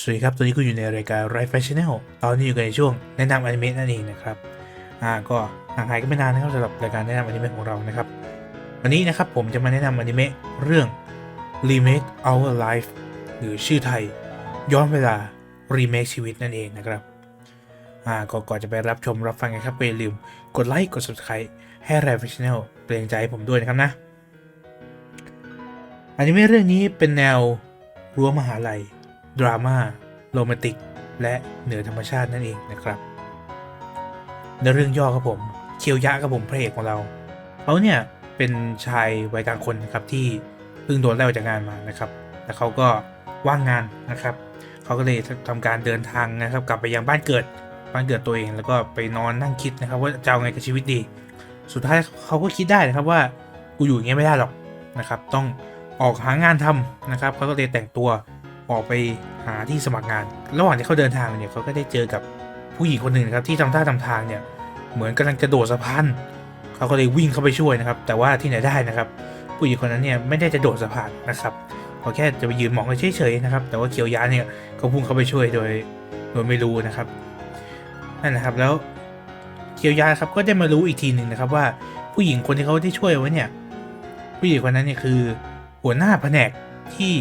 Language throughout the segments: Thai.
สวัสดีครับ ตอนนี้คุณอยู่ในรายการ r i f e Channel ตอนนี้อยู่กันในช่วงแนะนำอนิเมะนั่นเองนะครับ อ่า ก็ห่างหายกันไม่นานนะครับสำหรับรายการแนะนำอนิเมะของเรานะครับ วันนี้นะครับผมจะมาแนะนำอนิเมะเรื่อง Remake Our Life หรือชื่อไทย ย้อนเวลา Remake ชีวิตนั่นเองนะครับ อ่าก็ก่อนจะไปรับชมรับฟังกันครับอย่าลืมกดไลค์กด Subscribe ให้ r i f e Channel เป็นกำลังใจให้ผมด้วยนะครับนะ อนิเมะเรื่องนี้เป็นแนวรั้วมหาลัย ดราม่าโรแมนติก และเหนือธรรมชาตินั่นเองนะครับในเรื่องย่อครับผมเคียวยะครับผมพระเอกของเราเขาเนี่ยเป็นชายวัยกลางคนครับที่เพิ่งโดนไล่ออกจากงานมานะครับแล้วเขาก็ว่างงานนะครับเขาก็เลยทำการเดินทางนะครับ กลับไปยังบ้านเกิดบ้านเกิดตัวเอง แล้วก็ไปนอนนั่งคิดนะครับ ว่าจะเอาไงกับชีวิตดี สุดท้ายเขาก็คิดได้นะครับว่ากูอยู่อย่างเงี้ยไม่ได้หรอกนะครับ ต้องออกหางานทำนะครับเขาก็เลยแต่งตัว ออกไปหาที่สมัครงาน ระหว่างที่เขาเดินทางเนี่ยเขาก็ได้เจอกับผู้หญิงคนหนึ่งนะครับที่ทำท่าทำทางเนี่ยเหมือนกำลังจะโดดสะพานเขาก็เลยวิ่งเข้าไปช่วยนะครับ แต่ว่าที่ไหนได้นะครับ ผู้หญิงคนนั้นเนี่ยไม่ได้จะโดดสะพานนะครับเขาแค่จะไปยืนมองเฉยๆนะครับ แต่ว่าเคียวยะเนี่ยเขาพุ่งเข้าไปช่วยโดยโดยไม่รู้นะครับนั่นนะครับแล้วเคียวยะครับก็ได้มารู้อีกทีหนึ่งนะครับว่าผู้หญิงคนที่เขาได้ช่วยไว้เนี่ยผู้หญิงคนนั้นเนี่ยคือหัวหน้าแผนกที่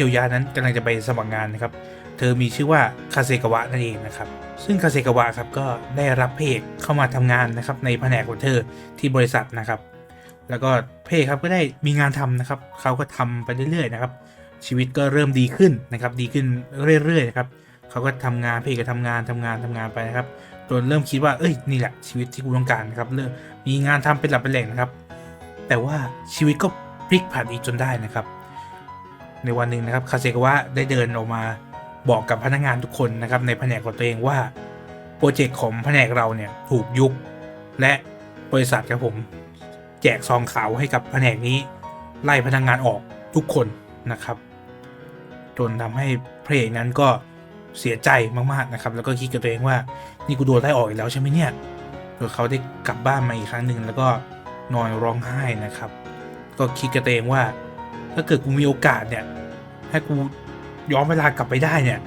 เคียวยะนั้นกำลังจะไปสมัครงานนะครับ เธอมีชื่อว่าคาเซกาวะนั่นเองนะครับ ซึ่งคาเซกาวะครับก็ได้รับเพกเข้ามาทำงานนะครับในแผนกของเธอที่บริษัทนะครับ แล้วก็เพกครับก็ได้มีงานทำนะครับ เขาก็ทำไปเรื่อยๆนะครับ ชีวิตก็เริ่มดีขึ้นนะครับ ดีขึ้นเรื่อยๆนะครับ เขาก็ทำงานเพกก็ทำงานทำงานทำงานไปนะครับ จนเริ่มคิดว่า เอ้ย นี่แหละชีวิตที่กูต้องการนะครับ เริ่มมีงานทำเป็นหลักเป็นแหล่งนะครับ แต่ว่าชีวิตก็พลิกผันอีกจนได้นะครับ ในวันหนึ่งนะครับคาเซกวะได้เดินออกมาบอกกับพนักงานทุกคนนะครับในแผนกของตัวเองว่าโปรเจกต์ของแผนกเราเนี่ยถูกยุบและบริษัทครับผม แจกซองขาวให้กับแผนกนี้ ไล่พนักงานออกทุกคนนะครับ จนทำให้พระเอกนั้นก็เสียใจมากๆนะครับ แล้วก็คิดกับตัวเองว่านี่กูโดนไล่ออกอีกแล้วใช่ไหมเนี่ยโดยเขาได้กลับบ้านมาอีกครั้งหนึ่งแล้วก็นอนร้องไห้นะครับ ก็คิดกับตัวเองว่า ถ้าเกิดกูมีโอกาสเนี่ย ให้กูย้อนเวลากลับไปได้เนี่ย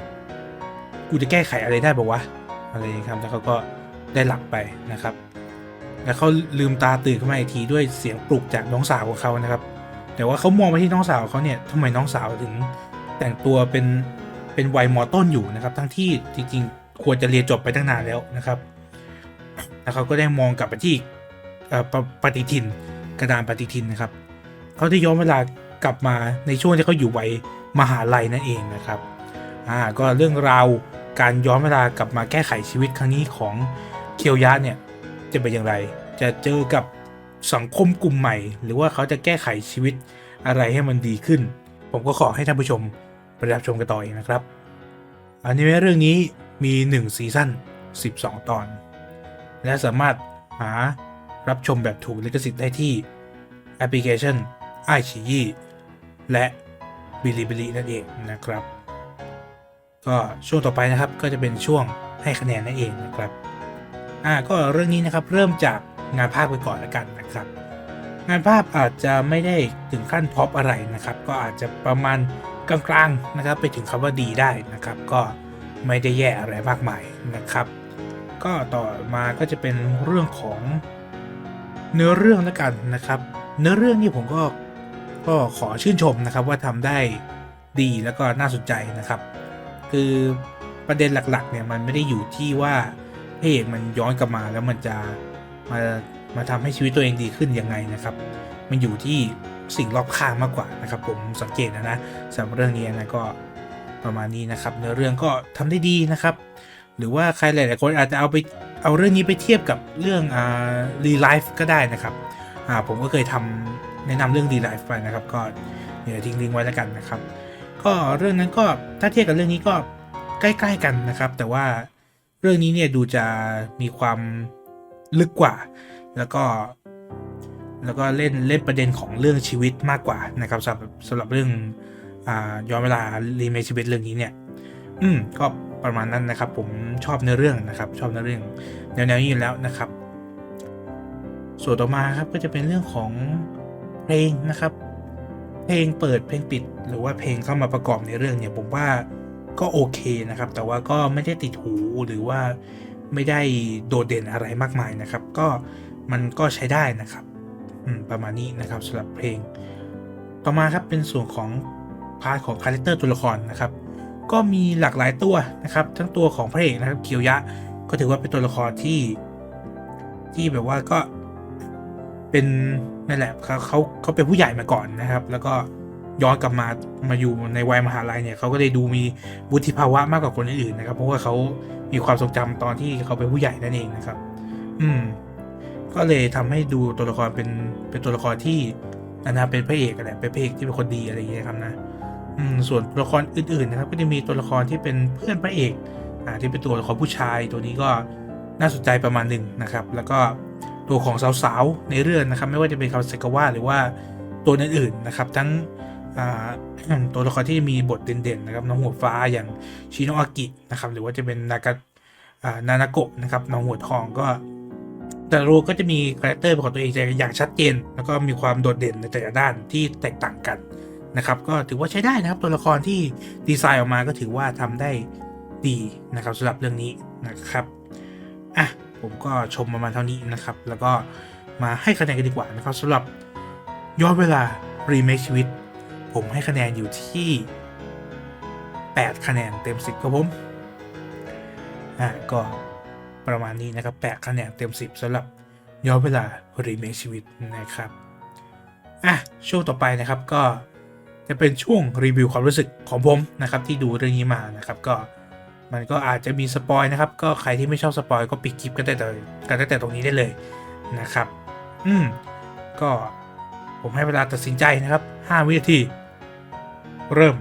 กูจะแก้ไขอะไรได้บอกวะอะไรนะครับแล้วเขาก็ได้หลับไปนะครับ แล้วเขาลืมตาตื่นขึ้นมาอีกทีด้วยเสียงปลุกจากน้องสาวของเขานะครับ แต่ว่าเขามองไปที่น้องสาวเขาเนี่ยทำไมน้องสาวถึงแต่งตัวเป็นเป็นวัยมอต้นอยู่นะครับ ทั้งที่จริงๆ ควรจะเรียนจบไปตั้งนานแล้วนะครับ แล้วเขาก็ได้มองกลับไปที่ปฏิทินกระดานปฏิทินนะครับ เขาได้ย้อนเวลา กลับมาในช่วงที่เขาอยู่วัยมหาลัยนั่นเองนะครับอ่าก็เรื่องราวการย้อนเวลากลับมาแก้ไขชีวิตครั้งนี้ของเคียวยะเนี่ยจะเป็นอย่างไร จะเจอกับสังคมกลุ่มใหม่ หรือว่าเขาจะแก้ไขชีวิตอะไรให้มันดีขึ้น ผมก็ขอให้ท่านผู้ชมไปรับชมกันต่อเองนะครับอนิเมะเรื่องนี้มี 1 ซีซั่น 12 ตอน และสามารถหารับชมแบบถูกลิขสิทธิ์ได้ที่แอปพลิเคชันไอชียี และบิลิบิลินั่นเองนะครับ ก็ช่วงต่อไปนะครับก็จะเป็นช่วงให้คะแนนนั่นเองนะครับอ่าก็เรื่องนี้นะครับเริ่มจากงานภาพไปก่อนแล้วกันนะครับ งานภาพอาจจะไม่ได้ถึงขั้นท็อปอะไรนะครับ ก็อาจจะประมาณกลางๆนะครับ ไปถึงคำว่าดีได้นะครับ ก็ไม่ได้แย่อะไรมากมายนะครับ ก็ต่อมาก็จะเป็นเรื่องของเนื้อเรื่องแล้วกันนะครับ เนื้อเรื่องนี่ผมก็ ก็ขอชื่นชมนะครับว่าทำได้ดีแล้วก็น่าสนใจนะครับ คือประเด็นหลักๆเนี่ยมันไม่ได้อยู่ที่ว่าพระเอกมันย้อนกลับมาแล้วมันจะมามาทำให้ชีวิตตัวเองดีขึ้นยังไงนะครับ มันอยู่ที่สิ่งรอบข้างมากกว่านะครับ ผมสังเกตนะนะสำหรับเรื่องนี้นะก็ประมาณนี้นะครับเนื้อเรื่องก็ทำได้ดีนะครับ หรือว่าใครหลาย ๆ คนอาจจะเอาไปเอาเรื่องนี้ไปเทียบกับเรื่องอ่ารีไลฟ์ก็ได้นะครับอ่าผมก็เคยทำ แนะนำเรื่องรีไลฟ์ไปนะครับ ก็เดี๋ยวทิ้งลิงก์ไว้แล้วกันนะครับ ก็เรื่องนั้นก็ถ้าเทียบกับเรื่องนี้ก็ใกล้ๆกันนะครับ แต่ว่าเรื่องนี้เนี่ยดูจะมีความลึกกว่า แล้วก็แล้วก็เล่นเล่นประเด็นของเรื่องชีวิตมากกว่านะครับสำหรับสำหรับเรื่องอย้อนเวลารีเมคชีวิตเรื่องนี้เนี่ย อืมก็ประมาณนั้นนะครับ ผมชอบเนื้อเรื่องนะครับ ชอบเนื้อเรื่องแนวๆนี้อยู่แล้วนะครับ ส่วนต่อมาครับก็จะเป็นเรื่องของ เพลงนะครับ เพลงเปิดเพลงปิด หรือว่าเพลงเข้ามาประกอบในเรื่องเนี่ยผมว่าก็โอเคนะครับ แต่ว่าก็ไม่ได้ติดหูหรือว่าไม่ได้โดดเด่นอะไรมากมายนะครับ ก็มันก็ใช้ได้นะครับประมาณนี้นะครับสำหรับเพลง ต่อมาครับเป็นส่วนของพาร์ทของคาแรคเตอร์ตัวละครนะครับ ก็มีหลากหลายตัวนะครับ ทั้งตัวของพระเอกนะครับเคียวยะ ก็ถือว่าเป็นตัวละครที่ที่แบบว่าก็ เป็นนั่นแหละเขาเขาเขาเป็นผู้ใหญ่มาก่อนนะครับ แล้วก็ย้อนกลับมามาอยู่ในวัยมหาลัยเนี่ยเขาก็เลยดูมีวุฒิภาวะมากกว่าคนอื่นนะครับ เพราะว่าเขามีความทรงจำตอนที่เขาเป็นผู้ใหญ่นั่นเองนะครับ อืม ก็เลยทำให้ดูตัวละครเป็นเป็นตัวละครที่นานาเป็นพระเอกแหละเป็นพระเอกที่เป็นคนดีอะไรอย่างเงี้ยครับนะอืมส่วนตัวละครอื่นๆนะครับ ก็จะมีตัวละครที่เป็นเพื่อนพระเอกอ่าที่เป็นตัวละครผู้ชายตัวนี้ก็น่าสนใจประมาณหนึ่งนะครับ แล้วก็ ตัวของสาวๆในเรื่องนะครับ ไม่ว่าจะเป็นคาเซกาวะหรือว่าตัวอื่นๆนะครับ ทั้งตัวละครที่มีบทเด่นๆนะครับน้องหัวฟ้าอย่างชิโนอากินะครับ หรือว่าจะเป็นนากานานาโกะนะครับน้องหัวทองก็แต่ละโรก็จะมีคาแรคเตอร์ของตัวเองอย่างชัดเจน แล้วก็มีความโดดเด่นในแต่ละด้านที่แตกต่างกันนะครับ ก็ถือว่าใช้ได้นะครับ ตัวละครที่ดีไซน์ออกมาก็ถือว่าทำได้ดีนะครับสำหรับเรื่องนี้นะครับอะ ผมก็ชมประมาณเท่านี้นะครับ แล้วก็มาให้คะแนนกันดีกว่านะครับสำหรับย้อนเวลารีเมคชีวิต ผมให้คะแนนอยู่ที่ 8 คะแนนเต็ม 10 ครับผม อะก็ประมาณนี้นะครับ 8 คะแนนเต็ม 10สำหรับย้อนเวลารีเมคชีวิตนะครับ อะ ช่วงต่อไปนะครับก็จะเป็นช่วงรีวิวความรู้สึกของผมนะครับที่ดูเรื่องนี้มานะครับก็ มันก็อาจจะมีสปอยนะครับ ก็ใครที่ไม่ชอบสปอยก็ปิดคลิปกันได้แต่กันตั้งแต่ตรงนี้ได้เลยนะครับ อืม ก็ผมให้เวลาตัดสินใจนะครับ 5 วินาที เริ่ม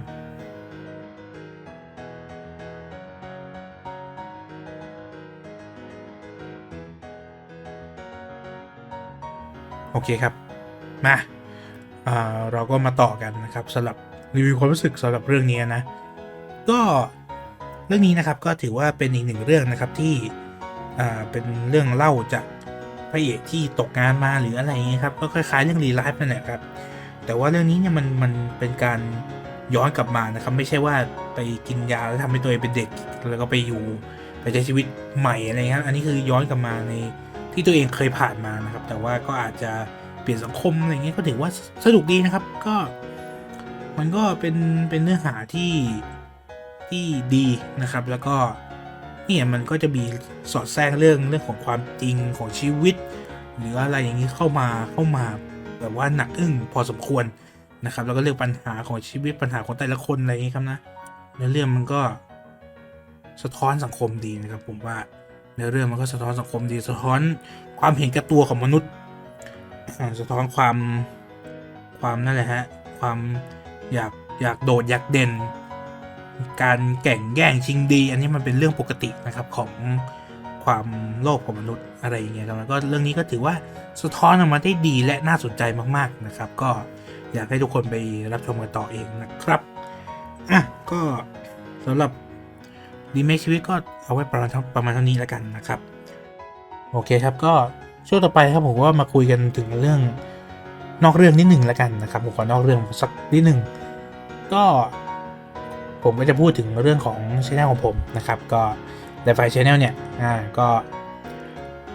โอเคครับ มาอ่าเราก็มาต่อกันนะครับสำหรับรีวิวความรู้สึกสำหรับเรื่องนี้นะ ก็ เรื่องนี้นะครับก็ถือว่าเป็นอีกหนึ่งเรื่องนะครับที่อ่าเป็นเรื่องเล่าจากพระเอกที่ตกงานมาหรืออะไรเงี้ยครับก็คล้ายๆเรื่องรีไลฟ์นั่นแหละครับแต่ว่าเรื่องนี้เนี่ยมันมันเป็นการย้อนกลับมานะครับ ไม่ใช่ว่าไปกินยาแล้วทำให้ตัวเองเป็นเด็ก แล้วก็ไปอยู่ไปใช้ชีวิตใหม่อะไรเงี้ยครับอันนี้คือย้อนกลับมาในที่ตัวเองเคยผ่านมานะครับ แต่ว่าก็อาจจะเปลี่ยนสังคมอะไรเงี้ยก็ถือว่าสนุกดีนะครับก็ มันก็เป็นเป็นเนื้อหาที่ ที่ดีนะครับ แล้วก็เนี่ยมันก็จะมีสอดแทรกเรื่องเรื่องของความจริงของชีวิต หรืออะไรอย่างนี้เข้ามาเข้ามาแบบว่าหนักอึ้งพอสมควรนะครับแล้วก็เรื่องปัญหาของชีวิตปัญหาของแต่ละคนอะไรอย่างนี้ครับนะในเรื่องมันก็สะท้อนสังคมดีนะครับ ผมว่าในเรื่องมันก็สะท้อนสังคมดี สะท้อนความเห็นแก่ตัวของมนุษย์สะท้อนความความนั่นแหละฮะความอยากอยากโดดอยากเด่น การแข่งแย่งชิงดี อันนี้มันเป็นเรื่องปกตินะครับของความโลภของมนุษย์อะไรอย่างเงี้ยครับแล้วก็เรื่องนี้ก็ถือว่าสะท้อนออกมาได้ดีและน่าสนใจมากๆนะครับ ก็อยากให้ทุกคนไปรับชมกันต่อเองนะครับอะก็สำหรับรีเมคชีวิตก็เอาไว้ประมาณประมาณเท่านี้แล้วกันนะครับ โอเคครับก็ช่วงต่อไปครับผมว่ามาคุยกันถึงเรื่องนอกเรื่องนิดหนึ่งแล้วกันนะครับผมขอนอกเรื่องสักนิดหนึ่งก็ ผมก็จะพูดถึงเรื่องของช anel ของผมนะครับ ก็ในไฟช anel เนี่ยอ่าก็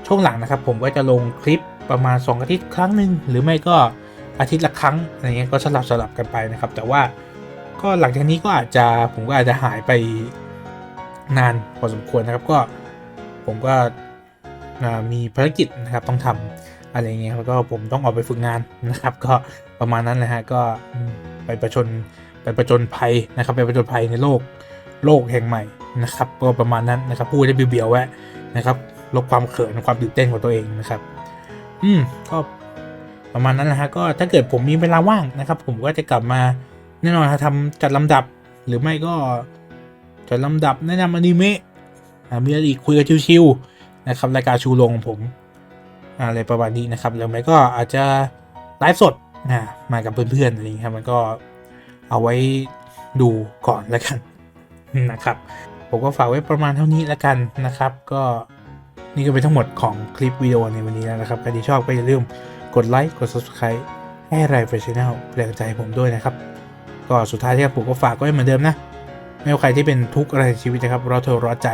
ช่วงหลังนะครับ ผมก็จะลงคลิปประมาณ 2 อาทิตย์ครั้งหนึ่งหรือไม่ก็อาทิตย์ละครั้งอะไรเงี้ยก็สลับสลับกันไปนะครับ แต่ว่าก็หลังจากนี้ก็อาจจะผมก็อาจจะหายไปนานพอสมควรนะครับก็ผมก็มีภารกิจนะครับต้องทำอะไรเงี้ยแล้วก็ผมต้องออกไปฝึกงานนะครับ ก็ประมาณนั้นแหละฮะก็ไปประชน ปประจนภัยนะครับไปประจนภัยในโลกโลกแห่งใหม่นะครับก็ประมาณนั้นนะครับพูดได้เบียวๆแวะนะครับลดความเขินความตื่นเต้นของตัวเองนะครับ อืมก็ประมาณนั้นแหละฮะก็ถ้าเกิดผมมีเวลาว่างนะครับ ผมก็จะกลับมาแน่นอนทำจัดลำดับหรือไม่ก็จัดลำดับแนะนำอนิเมะอ่ามีอะไรอีกคุยกันชิวๆนะครับรายการชูโรงของผมอะไรประมาณนี้นะครับแล้วไม่ก็อาจจะไลฟ์สดนะมากับเพื่อนๆอะไรอย่างนี้ครับมันก็ เอาไว้ดูก่อนแล้วกันนะครับ ผมก็ฝากไว้ประมาณเท่านี้แล้วกันนะครับ ก็นี่ก็เป็นทั้งหมดของคลิปวิดีโอในวันนี้แล้วนะครับใครที่ชอบก็อย่าลืมกดไลค์กด subscribe ให้ไรเฟชแนลแรงใจให้ผมด้วยนะครับ ก็สุดท้ายที่ผมก็ฝากไว้เหมือนเดิมนะ ไม่ว่าใครที่เป็นทุกข์อะไรในชีวิตนะครับร้อนทนร้อนใจ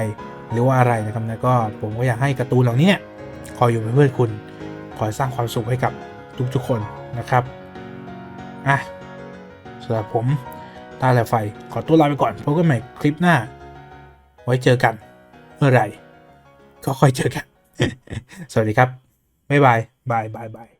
หรือว่าอะไรนะครับนะก็ผมก็อยากให้การ์ตูนเหล่านี้เนี่ยคอยอยู่เป็นเพื่อนคุณ คอยสร้างความสุขให้กับทุกๆคนนะครับอะ สำหรับผมตาแหละไฟขอตัวลาไปก่อนพบกันใหม่คลิปหน้า ไว้เจอกัน เมื่อไหร่ ก็ค่อยเจอกัน สวัสดีครับ บ๊ายบาย บายบายบาย